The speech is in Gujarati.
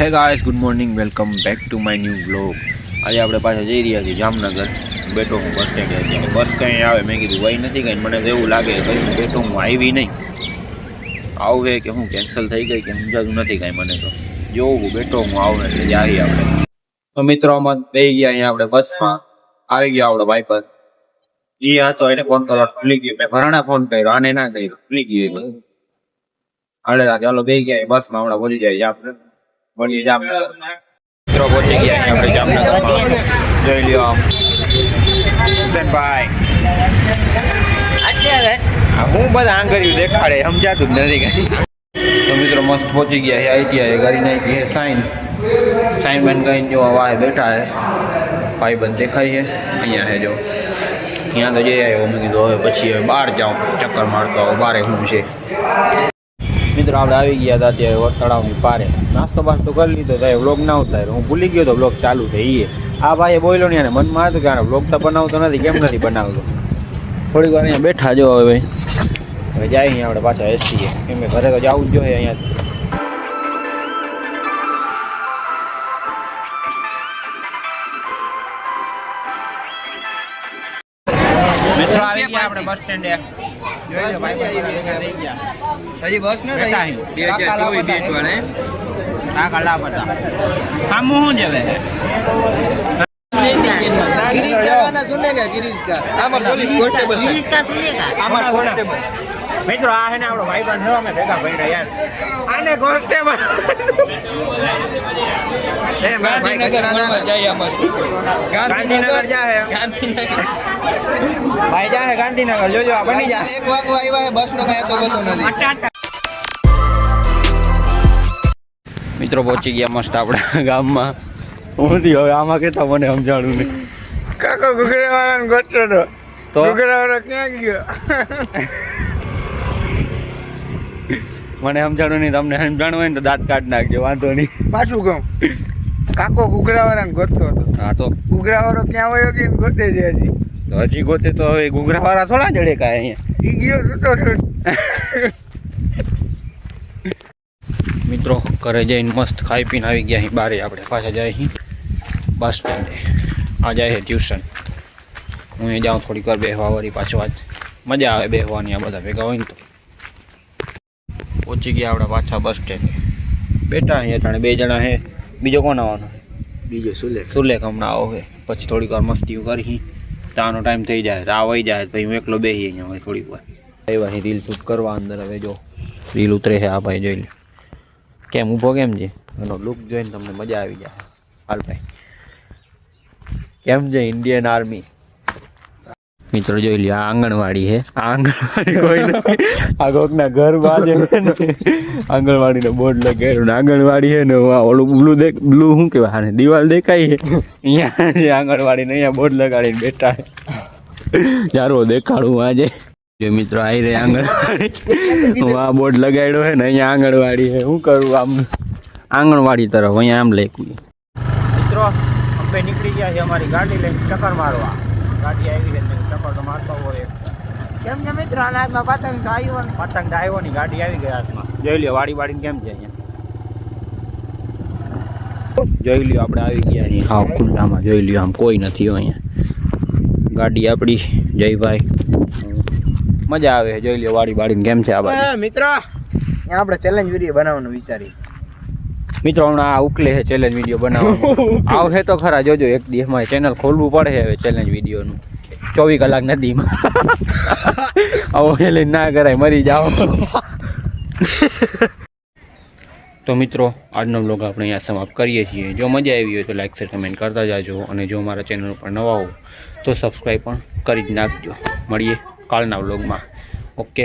Hey guys good morning welcome back to my new blog આજે આપણે પાછા જઈ રહ્યા છીએ જામનગર. બેઠો હું બસ સ્ટેન્ડ અત્યારે. બસ કંઈ આવે? મેં કીધું વહી નથી કંઈ. મને એવું લાગે ભાઈ બેઠો હું આવી નહીં. આવું કે હું કેન્સલ થઈ ગઈ કે સમજાતું નથી કાંઈ મને તો. જોવું બેઠો હું આવું એટલે જઈએ આપણે. તો મિત્રો, અમે બેસી ગયા અહીંયા આપણે બસમાં આવી ગયા આપણો ભાઈ પર એ હતો, એને ફોન કરવા ભૂલી ગયો. મેં ભરાણા ફોન કર્યો, આને ના કર્યો. ભૂલી ગયો. હાલે ચાલો, બે ગયા બસમાં હમણાં બોલી જાય આપણે. મળીએ જામનગર. મિત્રો પહોંચી ગયા અહીંયા આપણે જામનગરમાં. જોઈ લ્યો આમ હુસેનભાઈ હું બધા આંગળીઓ દેખાડે સમજાતું જ નથી કઈ. તો મિત્રો મસ્ત પહોંચી ગયા છે આઈટીઆઈ ગાડી નાખી છે સાઈન. સાઈન બેન કહીને જો વાહે બેઠા હે ભાઈ બંધ દેખાય છે અહીંયા હે જો. ત્યાં તો જઈ આવ્યો મેં કીધું હવે પછી હવે બહાર જાઉં ચક્કર મારતો આવો બારે હું છે. મિત્રો, આપણે આવી ગયા હતા અત્યારે તળાવની પારે. નાસ્તો બાસ્તો કરી લીધો, તો વ્લોગ ના ઉતાર્યો. હું ભૂલી ગયો તો વ્લોગ ચાલુ થઈ એ આ ભાઈએ બોલ્યો નહીં, અને મનમાં હતું કે વ્લોગ તો બનાવતો નથી, કેમ નથી બનાવતો? થોડીક વાર અહીંયા બેઠા જો હવે હવે જાય અહીંયા આપણે પાછા એસીએ કેમ કે ઘરે તો જવું જ જોઈએ અહીંયા. આપણે બસ સ્ટેન્ડે. જોઈ લો ભાઈ થઈ ગયા હજી બસ ન બેઠા રહી અહીં. કાકા લાપતા હે. આ કલા પતા આમ શું જેવે गिरीश का गाना सुनेगा गिरीश का આમાં પોલીસ કોન્સ્ટેબલ છે इसका सुनेगा આમાં કોન્સ્ટેબલ મિત્રો આ હે ને આપણો ભાઈ બંધ અમે ભેગા ભઈડા યાર આને કોન્સ્ટેબલ ગાંધીનગર જાય મિત્રો પહોંચી ગયા મસ્ત આપણા ગામમાં. હું થી હવે આમાં કેતા મને સમજાણું નહીં. કાકો ઘુઘરાવાળાને ગોતો તો. તો? ઘુઘરાવાળો ક્યાં ગયો? મને સમજાણું નહીં તમને સમજાણું હોય ને તો દાંત કાઢ નાખજો વાંધો નહીં. પાછું કહું. કાકો ઘુઘરા વાળાને ગોતતો હતો. હા તો? ઘૂઘરાવાળો ક્યાં હોય કે ગોતે છે હજી. તો હજી ગોતે તો હવે ઘૂઘરાવાળા થોડા જડે કાંઈ અહીંયા. ઈ ગયો છૂટો છૂટ. મિત્રો ઘરે જઈને મસ્ત ખાઈ પીને આવી ગયા અહીં બારે આપણે પાછા જાય અહીં બસ સ્ટેન્ડે. આ જાય છે ટ્યુશન. હું એ જાઉં થોડીક વાર બેસવા વળી પાછો આજ. મજા આવે બેસવાની આ બધા ભેગા હોય ને તો. પહોંચી ગયા આપણે પાછા બસ સ્ટેન્ડે. બેઠા અહીંયા જાણે બે જણા છે બીજો કોણ આવવાનો? બીજો સુલેખ. સુલેખ હમણાં આવો હે. પછી થોડીક વાર મસ્તી કરી તાનો ટાઈમ થઈ જાય. તો આ જાય. તો પછી હું એકલો બેસી અહીંયા હવે થોડીક વાર. આવ્યા અહીં રીલ શૂટ કરવા અંદર હવે જો. રીલ ઉતરે છે આ ભાઈ જોઈ લે. કેમ ઊભો કેમ છે? એનો લુક જોઈને તમને મજા આવી જાય. હાલ ભાઈ. કેમ છે? ઇન્ડિયન આર્મી મિત્રો જોઈ લ્યો આ આંગણવાડી છે. આ આંગણવાડી કોઈ નથી. આ કોકના ઘર બાજે આંગણવાડી ને. આંગણવાડીનો બોર્ડ લગાવ્યું ને આંગણવાડી છે ને ઓલું બ્લુ દેખ બ્લુ શું કહેવાય આને દિવાલ દેખાય છે. અહીંયા જે આંગણવાડી ને અહીંયા બોર્ડ લગાડીને બેઠા છે. ચારો દેખાડું આજે જે. મિત્રો આવી રહી આંગણવાડી. હું આ બોર્ડ લગાડ્યો છે ને અહીંયા આંગણવાડી છે. શું કરું આમ? આંગણવાડી તરફ અહીંયા આમ લેખું મિત્રો અમે નીકળી ગયા છે અમારી ગાડી લઈને ચક્કર મારવા ગાડી આવી છે ચક્કર મારતો હોય કેમ છે મિત્રો હાથમાં પતંગ તો આવ્યો ને. પતંગ ડ્રાઈવરની ગાડી આવી ગઈ હાથમાં જોઈ લ્યો વાડી વાડીને કેમ છે અહીંયા? જોઈ લ્યો આપણે આવી ગયા અહીં હા ખુલ્લામાં જોઈ લ્યો આમ કોઈ નથી અહીંયા. ગાડી આપણી જયભાઈ. મજા આવે જોઈ લ્યો વાડી વાડીને કેમ છે આ બાજુ? એ મિત્રો આપણે ચેલેન્જ વીડિયો બનાવવાનું વિચારી મિત્રો હમણાં આ ઉકલે છે ચેલેન્જ વીડિયો બનાવવાનો. આવશે તો ખરા. જોજો એક દિવસમાં ચેનલ ખોલવું પડે હવે ચેલેન્જ વિડીયોનું ચોવીસ કલાક નદીમાં. આવો એટલે ના કરાય મરી જાઓ. તો મિત્રો આજનો બ્લોગ આપણે અહીંયા સમાપ્ત કરીએ છીએ. જો મજા આવી હોય તો લાઈક શેર કમેન્ટ કરતા જાજો. અને જો મારા ચેનલ ઉપર નવા હો તો સબસ્ક્રાઈબ પણ કરી જ નાખજો. મળીએ કાલના બ્લોગમાં ઓકે